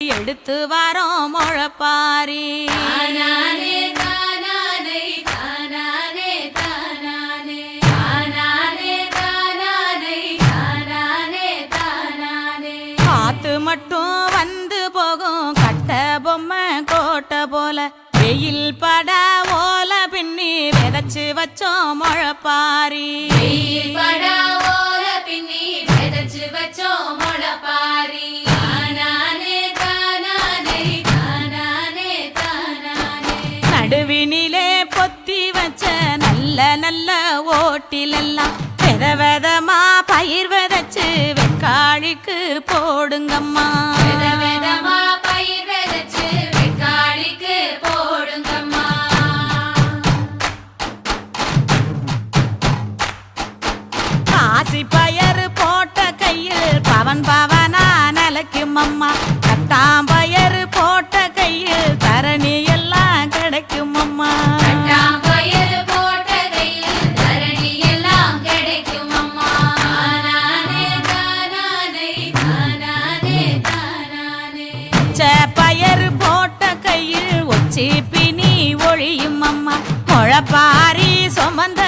எடுத்து வரோம் முழப்பாரி. தானானே தானானே தானானே தானானே. தானானே தானானே தானானே தானானே. காத்து மட்டும் வந்து போகும் கட்ட பொம்மை கோட்டை போல. வெயில் பட ஓல பின்னி விதைச்சு வச்சோம் முழப்பாரி. வெயில் படா ஓல நடுவினிலே பொத்தி வச்ச நல்ல நல்ல ஓட்டிலெல்லாம் வித விதமா பயிர் விதைச்சு வெக்காளிக்கு போடுங்கம்மா. வித விதமா பயிர் விதைச்சு வெக்காளிக்கு போடுங்கம்மா. காசி பயறு போட்ட கையில் பவன் பவனா நிலைக்கும் அம்மா கட்டாம் பயறு போட்ட முழப்பாரி சுமந்த